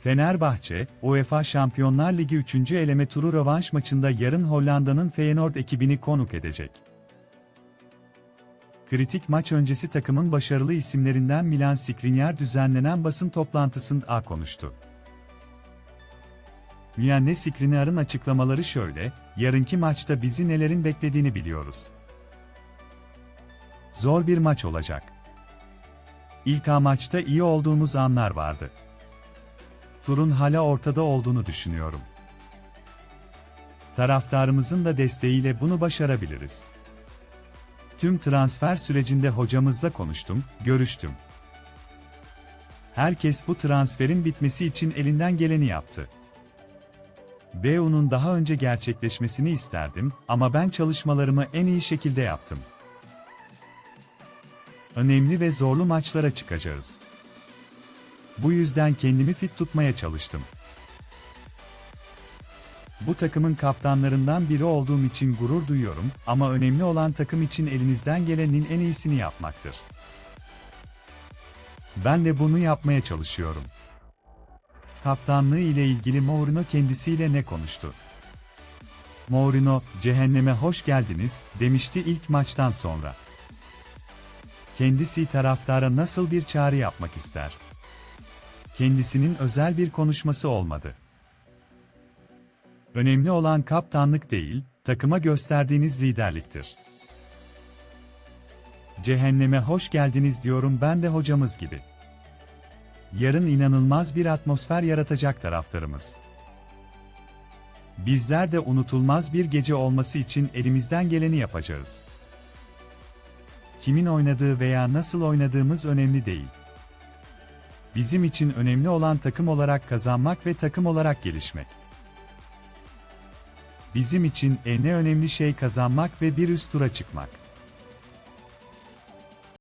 Fenerbahçe, UEFA Şampiyonlar Ligi 3. eleme turu rövanş maçında yarın Hollanda'nın Feyenoord ekibini konuk edecek. Kritik maç öncesi takımın başarılı isimlerinden Milan Skriniar düzenlenen basın toplantısında konuştu. Milan Skriniar'ın açıklamaları şöyle, yarınki maçta bizi nelerin beklediğini biliyoruz. Zor bir maç olacak. İlk maçta iyi olduğumuz anlar vardı. Turun hala ortada olduğunu düşünüyorum. Taraftarımızın da desteğiyle bunu başarabiliriz. Tüm transfer sürecinde hocamızla konuştum, görüştüm. Herkes bu transferin bitmesi için elinden geleni yaptı. BU'nun daha önce gerçekleşmesini isterdim ama ben çalışmalarımı en iyi şekilde yaptım. Önemli ve zorlu maçlara çıkacağız. Bu yüzden kendimi fit tutmaya çalıştım. Bu takımın kaptanlarından biri olduğum için gurur duyuyorum ama önemli olan takım için elinizden gelenin en iyisini yapmaktır. Ben de bunu yapmaya çalışıyorum. Kaptanlığı ile ilgili Mourinho kendisiyle ne konuştu? Mourinho, cehenneme hoş geldiniz, demişti ilk maçtan sonra. Kendisi taraftara nasıl bir çağrı yapmak ister? Kendisinin özel bir konuşması olmadı. Önemli olan kaptanlık değil, takıma gösterdiğiniz liderliktir. Cehenneme hoş geldiniz diyorum ben de hocamız gibi. Yarın inanılmaz bir atmosfer yaratacak taraftarımız. Bizler de unutulmaz bir gece olması için elimizden geleni yapacağız. Kimin oynadığı veya nasıl oynadığımız önemli değil. Bizim için önemli olan takım olarak kazanmak ve takım olarak gelişmek. Bizim için en önemli şey kazanmak ve bir üst tura çıkmak.